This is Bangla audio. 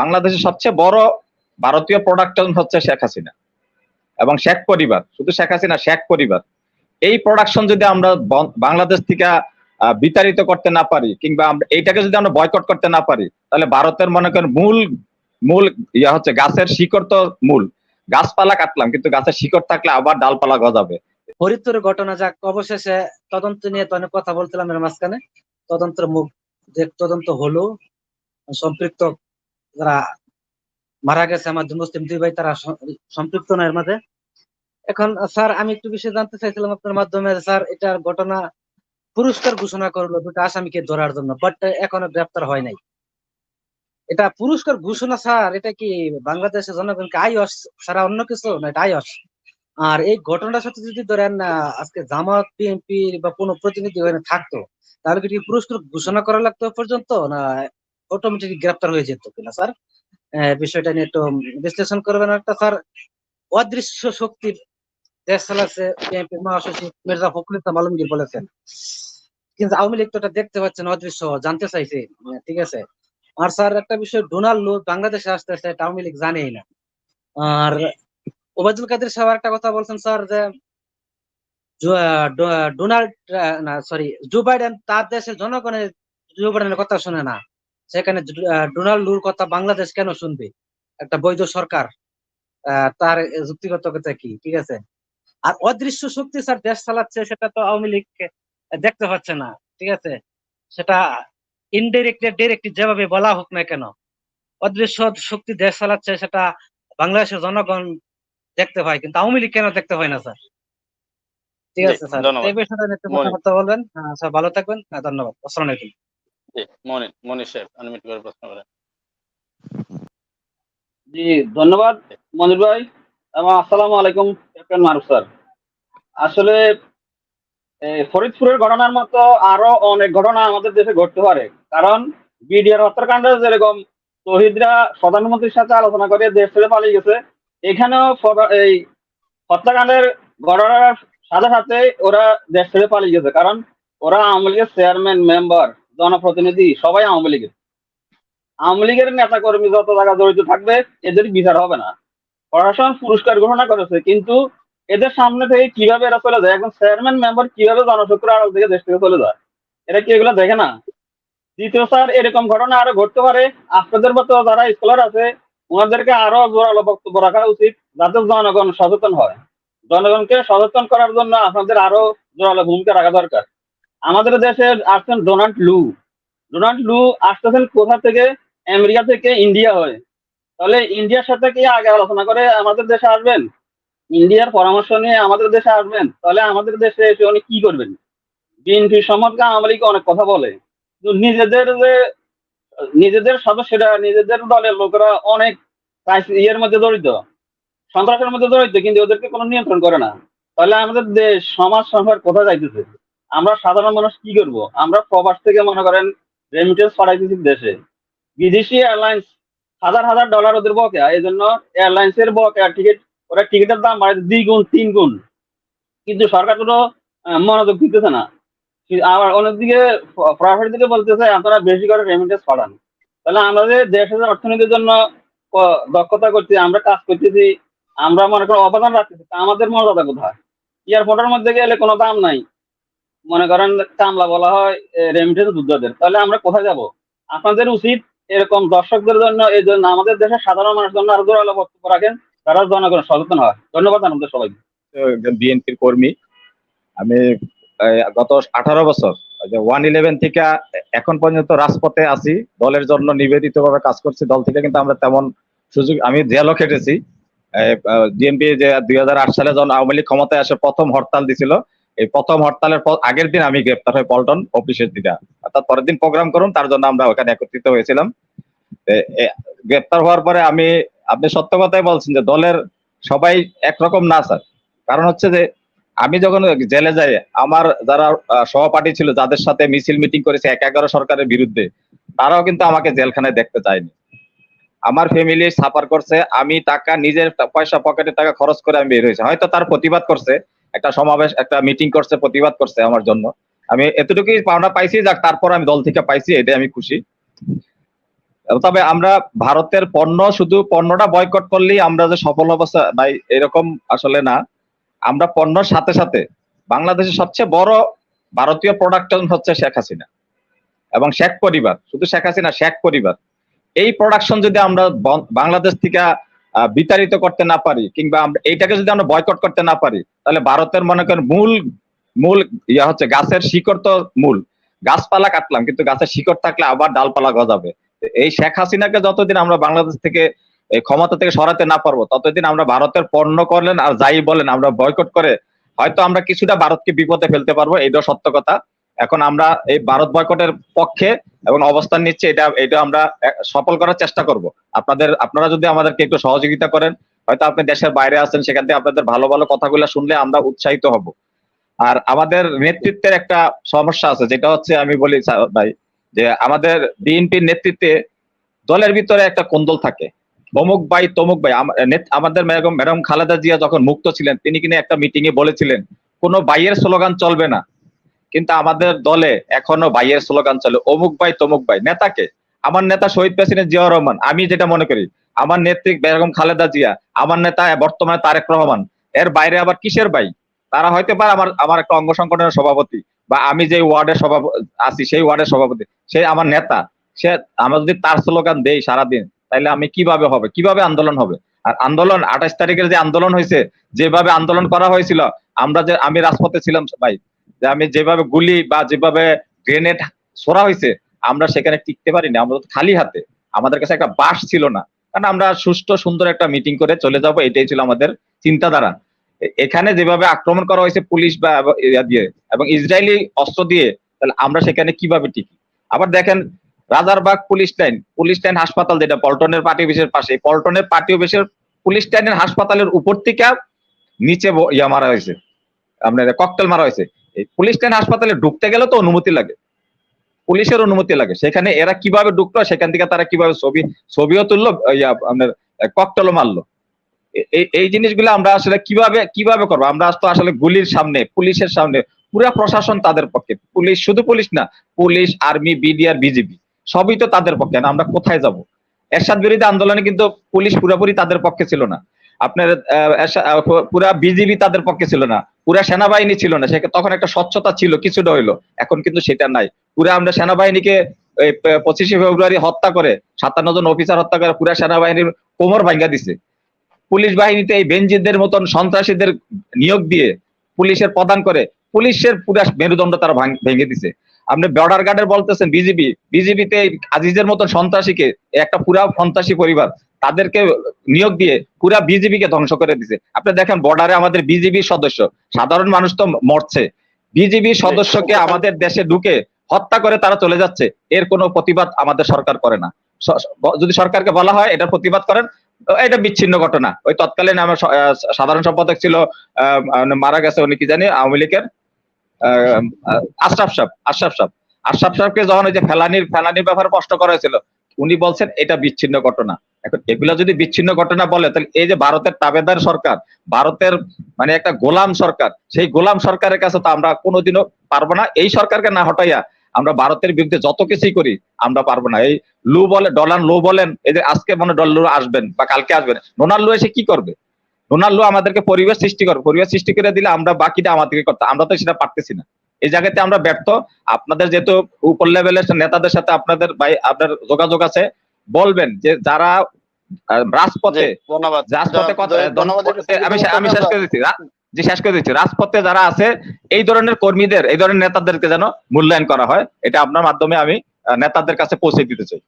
বাংলাদেশের সবচেয়ে বড় ভারতীয় প্রোডাকশন হচ্ছে শেখ হাসিনা। এবং শেখ পরিবার, শুধু শেখ হাসিনা, শেখ পরিবার। এই প্রোডাকশন যদি আমরা বাংলাদেশ থেকে বিতাড়িত করতে না পারি, কিংবা এইটাকে যদি আমরা বয়কট করতে না পারি, তাহলে ভারতের মনে করেন মূল মূল ইয়া হচ্ছে গাছের শিকড় তো মূল। গাছপালা কাটলাম, কিন্তু গাছের শিকড় থাকলে আবার ডালপালা গজাবে। ফরিদপুরের ঘটনা যাক, অবশেষে তদন্ত নিয়ে তো অনেক কথা বলছিলাম এর মাঝখানে। তদন্তের মুখ, যে তদন্ত হলো, সম্পৃক্ত যারা মারা গেছে আমাদের মুসলিম দুই ভাই, তারা সম্পৃক্ত না এর মাঝে। এখন, স্যার, আমি একটু বিষয় জানতে চাইছিলাম আপনার মাধ্যমে, স্যার, এটার ঘটনা পুরস্কার ঘোষণা করল দুটো আসামিকে ধরার জন্য বাট এখনও গ্রেপ্তার হয় নাই। এটা পুরস্কার ঘোষণা, স্যার, এটা কি বাংলাদেশের জনগণকে আয়স ছাড়া অন্য কিছু? না, এটা আয়স আর এই ঘটনার সাথে যদি ধরেন আজকে জামাত বিএনপি বা কোনো প্রতিনিধি থাকতো, তাহলে কি পুরস্কার ঘোষণা করা লাগতো পর্যন্ত? না অটোমেটিক গ্রেপ্তার হয়ে যেত কিনা স্যার বিষয়টা নিয়ে একটু বিশ্লেষণ করবেন একটা স্যার অদৃশ্য শক্তির স্যার একটা বিষয়, ডোনাল্ড বাংলাদেশে জানেই না। আর কাদের একটা কথা বলছেন স্যার যে ডোনাল্ড না সরি জো বাইডেন তার দেশের জনগণের জো বাইডেনের কথা শুনে না। সেখানে ডোনাল্ড লুর কথা বাংলাদেশ কেন শুনবে? একটা বৈধ সরকার তার যুক্তিগত কথা কি? ঠিক আছে? আর অদৃশ্য শক্তি স্যার দেশ চালাচ্ছে সেটা তো আওয়ামী লীগ দেখতে পাচ্ছে না ঠিক আছে? সেটা ইনডিরেক্টলি ডিরেক্টলি যেভাবে বলা হোক না কেন অদৃশ্য শক্তি দেশ চালাচ্ছে সেটা বাংলাদেশের জনগণ দেখতে পায় কিন্তু আওয়ামী লীগ কেন দেখতে হয় না স্যার? ঠিক আছে স্যার। এই। কথাবার্তা বলবেন। হ্যাঁ, স্যার ভালো থাকবেন। হ্যাঁ, ধন্যবাদ। আসসালামু আলাইকুম। জি মনির মনির সাহেব আনমিট করে প্রশ্ন করেন। জি ধন্যবাদ মনির ভাই এবং আসসালামু আলাইকুম ক্যাপ্টেন মারুফ স্যার। আসলে ফরিদপুরের ঘটনার মতো আরও অনেক ঘটনা আমাদের দেশে ঘটতে পারে। কারণ বিডিআর হত্যাকাণ্ডে যেরকম শহীদরা প্রধানমন্ত্রীর সাথে আলোচনা করে দেশ ছেড়ে পালিয়ে গেছে এখানেও এই হত্যাকাণ্ডের ঘটনার সাথে সাথে ওরা দেশ ছেড়ে পালিয়ে গেছে। কারণ ওরা আওয়ামী লীগের চেয়ারম্যান মেম্বার জনপ্রতিনিধি সবাই আওয়ামী লীগের। আওয়ামী লীগের নেতা কর্মী যত জায়গা জড়িত থাকবে, এদের বিচার হবে না। প্রশাসন পুরস্কার ঘোষণা করেছে, কিন্তু এদের সামনে থেকে কীভাবে এরা চলে যায়, একজন চেয়ারম্যান, মেম্বার কীভাবে জনশক্তির আড়াল থেকে দেশ থেকে চলে যায়, এরা কি এগুলো দেখে না? দ্বিতীয় স্যার, এরকম ঘটনা আরও ঘটতে পারে। আপনাদের মতো যারা স্কলার আছে, ওনাদেরকে আরও জোরালো বক্তব্য রাখা উচিত, যাতে জনগণ সচেতন হয়। জনগণকে সচেতন করার জন্য আপনাদের আরও জোরালো ভূমিকা রাখা দরকার। আমাদের দেশে আসছেন ডোনাল্ড লু। ডোনাল্ড লু আসতেছেন কোথা থেকে? আমেরিকা থেকে ইন্ডিয়া হয়ে। তাহলে ইন্ডিয়ার সাথে কি আগে আলোচনা করে আমাদের দেশে আসবেন? ইন্ডিয়ার পরামর্শ নিয়ে আমাদের দেশে আসবেন। তাহলে আমাদের দেশে এসে উনি কি করবেন? বিএনপি সম্পর্কে আওয়ামী অনেক কথা বলে। নিজেদের যে, নিজেদের সদস্যরা, নিজেদের দলের লোকেরা অনেক ইয়ের মধ্যে জড়িত। সন্ত্রাসের মধ্যে জড়িত, কিন্তু ওদেরকে কোনো নিয়ন্ত্রণ করে না। তাহলে আমাদের দেশ, সমাজ সংসার কোথায় যাইতেছে? আমরা সাধারণ মানুষ কি করব? আমরা প্রবাস থেকে মনে করেন রেমিটেন্স পাঠাইতেছি দেশে। বিদেশি এয়ারলাইন্স হাজার হাজার ডলার ওদের বকেয়া। এই জন্য এয়ারলাইন্স এর বকেয়া টিকিট ওরা টিকিটের দাম বাড়াইছে দুই গুণ, তিন গুণ। কিন্তু সরকার কোনো মনোযোগ দিতেছে না। আবার অন্যদিকে প্রাইভেট দিকে বলতেছে, আপনারা বেশি করে রেমিটেন্স পাঠান। তাহলে আমাদের দেশের অর্থনীতির জন্য দক্ষতা করছি, আমরা কাজ করতেছি, আমরা মনে করো অবদান রাখতেছি আমাদের মর্যাদা কোথায়? এয়ারপোর্টের মধ্যে গেলে কোনো দাম নাই। মনে করেন কামলা বলা হয় রেমিটেন্স যোদ্ধাদের তাহলে আমরা কোথায় যাব? আপনাদের উচিত এরকম দর্শকদের জন্য, এই জন্য আমাদের দেশের সাধারণ মানুষের জন্য আরও জোরালো বক্তব্য রাখেন, তারা জনগণ সচেতন হয়। ধন্যবাদ আমাদের সবাইকে। বিএনপির কর্মী, আমি গত আঠারো বছর ওয়ান ইলেভেন থেকে এখন পর্যন্ত রাজপথে আছি, দলের জন্য নিবেদিত ভাবে কাজ করছি, দল থেকে কিন্তু আমরা তেমন সুযোগ, আমি জেলও খেটেছি। বিএনপি যে দুই হাজার আট সালে যখন আওয়ামী লীগ ক্ষমতায় আসে প্রথম হরতাল দিছিল এই প্রথম হরতালের আগের দিন আমি গ্রেপ্তার হই পল্টন অফিসের দিকে অর্থাৎ পরের দিন প্রোগ্রাম করুন, তার জন্য আমরা ওখানে একত্রিত হয়েছিলাম। গ্রেপ্তার হওয়ার পরে আমি, আপনি সত্য কথাই বলছেন যে দলের সবাই একরকম না, স্যার। কারণ হচ্ছে যে আমি যখন জেলে যাই, আমার যারা সহপাঠী ছিল, যাদের সাথে মিছিল মিটিং করেছে, এক এগারো সরকারের বিরুদ্ধে, তারাও কিন্তু আমাকে জেলখানায় দেখতে চায়নি আমার ফ্যামিলি সাফার করছে, আমি টাকা, নিজের পয়সা পকেটে টাকা খরচ করে আমি বের হয়েছি। হয়তো তার প্রতিবাদ করছে একটা সমাবেশ, একটা মিটিং করছে, প্রতিবাদ করছে আমার জন্য। আমি এতটুকুই পাওনা পাইছি, যাক, তারপর আমি দল থেকে পাইছি, এটাই আমি খুশি। তবে আমরা ভারতের পণ্য, শুধু পণ্যটা বয়কট করলেই আমরা যে সফল অবস্থা নাই, এরকম আসলে না। আমরা পণ্যর সাথে সাথে বাংলাদেশের সবচেয়ে বড় ভারতীয় প্রোডাকশন হচ্ছে শেখ হাসিনা। এবং শেখ পরিবার, শুধু শেখ হাসিনা, শেখ পরিবার। এই প্রোডাকশন যদি আমরা বাংলাদেশ থেকে বিতাড়িত করতে না পারি, কিংবা আমরা এইটাকে যদি আমরা বয়কট করতে না পারি, তাহলে ভারতের মনে করেন মূল মূল ইয়া হচ্ছে গাছের শিকড় তো মূল। গাছপালা কাটলাম, কিন্তু গাছের শিকড় থাকলে আবার ডালপালা গজাবে। এই শেখ হাসিনাকে যতদিন আমরা বাংলাদেশ থেকে ক্ষমতা থেকে সরাতে না পারব, ততদিন আমরা ভারতের পণ্য করলেন আর যাই বলেন আমরা বয়কট করে, হয়তো আমরা কিছুটা ভারতকে বিপদে ফেলতে পারব এইটা সত্য কথা। এখন আমরা এই ভারত বয়কটের পক্ষে এবং অবস্থান নিচ্ছে, এটা এটা আমরা সফল করার চেষ্টা করব। আপনাদের, আপনারা যদি আমাদেরকে একটু সহযোগিতা করেন, হয়তো আপনি দেশের বাইরে আছেন, সেখান থেকে আপনাদের ভালো ভালো কথাগুলো শুনলে আমরা উৎসাহিত হব। আর আমাদের নেতৃত্বের একটা সমস্যা আছে, যেটা হচ্ছে আমি বলি ভাই, যে আমাদের বিএনপির নেতৃত্বে দলের ভিতরে একটা কোন্দল থাকে। অমুক ভাই, তমুক ভাই আমাদের ম্যাডাম খালেদা জিয়া যখন মুক্ত ছিলেন, তিনি কিনা একটা মিটিং এ বলেছিলেন, কোনো বাইয়ের স্লোগান চলবে না। কিন্তু আমাদের দলে এখনও বাইয়ের স্লোগান চলে অমুক ভাই, তমুক ভাই। নেতাকে? আমার নেতা শহীদ প্রেসিডেন্ট জিয়াউর রহমান, আমি যেটা মনে করি, আমার নেত্রী বেগম খালেদা জিয়া, আমার নেতা বর্তমানে তারেক রহমান, এর বাইরে আবার কিসের ভাই? তারা হয়তো পারে আমার আমার একটা অঙ্গ সংগঠনের সভাপতি, বা আমি যে ওয়ার্ডের সভাপতি আছি সেই ওয়ার্ডের সভাপতি, সে আমার নেতা, সে আমরা যদি তার স্লোগান দেই সারাদিন তাহলে আমি কীভাবে হবে? কীভাবে আন্দোলন হবে? আর আন্দোলন, আঠাশ তারিখের যে আন্দোলন হয়েছে, যেভাবে আন্দোলন করা হয়েছিল, আমরা যে, আমি রাজপথে ছিলাম ভাই যে আমি যেভাবে গুলি বা যেভাবে গ্রেনেড ছোড়া হয়েছে আমরা সেখানে টিকতে পারিনি, আমরা খালি হাতে। আমাদের কাছে একটা বাস ছিল না। কারণ আমরা সুষ্ঠু, সুন্দর একটা মিটিং করে চলে যাব, এটাই ছিল আমাদের চিন্তাধারা। এখানে যেভাবে আক্রমণ করা হয়েছে পুলিশ বা দিয়ে এবং ইসরায়েলি অস্ত্র দিয়ে, তাহলে আমরা সেখানে কীভাবে টিকি? আবার দেখেন, Rajarbagh police line police line হাসপাতাল যেটা, পল্টনের পার্টি অফিসের পাশে পল্টনের পার্টি অফিসের পুলিশ লাইনের হাসপাতালের উপর থেকে নিচে ইয়া মারা হয়েছে। আপনার ককটেল মারা হয়েছে। এই পুলিশ লাইন হাসপাতালে ঢুকতে গেলে তো অনুমতি লাগে। পুলিশের অনুমতি লাগে। সেখানে এরা কীভাবে ঢুকলো সেখান থেকে তারা কীভাবে ছবি, ছবিও তুললো আপনার, ককটেলও মারলো। এই জিনিসগুলো আমরা আসলে কীভাবে কীভাবে করব? আমরা তো আসলে গুলির সামনে, পুলিশের সামনে। পুরা প্রশাসন তাদের পক্ষে। পুলিশ শুধু পুলিশ না, পুলিশ, আর্মি বিডিআর বিজেপি সবই তো তাদের পক্ষে না, আমরা কোথায় যাব? এরশাদ বিরোধী আন্দোলনে কিন্তু পুলিশ পুরোপুরি তাদের পক্ষে ছিল না। আপনার পুরা বিজেপি তাদের পক্ষে ছিল না। পুরা সেনাবাহিনী ছিল না। সে তখন একটা স্বচ্ছতা ছিল, কিছুটা হইল। এখন কিন্তু সেটা নাই। পুরা আমরা সেনাবাহিনীকে পঁচিশে ফেব্রুয়ারি হত্যা করে, সাতান্ন জন অফিসার হত্যা করে, পুরা সেনাবাহিনীর কোমর ভাঙ্গা দিছে। পুলিশ বাহিনীতে এই বেঞ্জিদের মতন সন্ত্রাসীদের নিয়োগ দিয়ে পুলিশের প্রদান করে, পুলিশের পুরা মেরুদণ্ড তারা ভেঙে দিছে। আপনি বর্ডার গার্ডের বলতেছেন, বিজিবি, বিজিবিতে আজিজের মতন সন্ত্রাসীকে, একটা পুরা সন্ত্রাসী পরিবার, তাদেরকে নিয়োগ দিয়ে পুরা বিজিবি কে ধ্বংস করে দিছে। আপনি দেখেন বর্ডারে আমাদের বিজিবি সদস্য। সাধারণ মানুষ তো মরছে। বিজিবি সদস্যকে আমাদের দেশে ঢুকে হত্যা করে তারা চলে যাচ্ছে। এর কোনো প্রতিবাদ আমাদের সরকার করে না। যদি সরকারকে বলা হয় এটা প্রতিবাদ করেন এটা বিচ্ছিন্ন ঘটনা। ওই তৎকালীন আমার সাধারণ সম্পাদক ছিল আহ, মারা গেছে উনি কি জানি আওয়ামী লীগের আশরাফ সাহেব আশরাফ সাহেব। আশরাফ সাহেবকে যখন ওই যে ফেলানির ফেলানির ব্যাপারে প্রশ্ন করা হয়েছিল উনি বলছেন এটা বিচ্ছিন্ন ঘটনা। এখন এগুলা যদি বিচ্ছিন্ন ঘটনা বলে, তাহলে এই যে ভারতের তাবেদার সরকার, ভারতের মানে একটা গোলাম সরকার, সেই গোলাম সরকারের কাছে তো আমরা কোনোদিনও পারব না। এই সরকারকে না হটাইয়া আমরা ভারতের বিরুদ্ধে যত কিছুই করি, আমরা পারব না। এই লু বলে ডলার লো বলেন, এই যে আজকে মনে ডলার আসবেন বা কালকে আসবেন ডোনাল্ড লু এসে কি করবে? ডোনাল্ড লু আমাদেরকে পরিবেশ সৃষ্টি করবে। পরিবেশ সৃষ্টি করে দিলে আমরা বাকিটা আমাদেরকে করতে আমরা তো সেটা পারতেছি না। এই জায়গাতে আমরা ব্যর্থ। আপনাদের যেহেতু উপর লেভেলের নেতাদের সাথে আপনাদের ভাই, আপনার যোগাযোগ আছে বলবেন যে যারা রাজপথে রাজপথে আমি আমি শেষ করে দিচ্ছি। যে শেষ করে দিচ্ছি। রাজপথে যারা আছে এই ধরনের কর্মীদের এই ধরনের নেতাদেরকে যেন মূল্যায়ন করা হয় এটা আপনার মাধ্যমে আমি নেতাদের কাছে পৌঁছে দিতে চাই।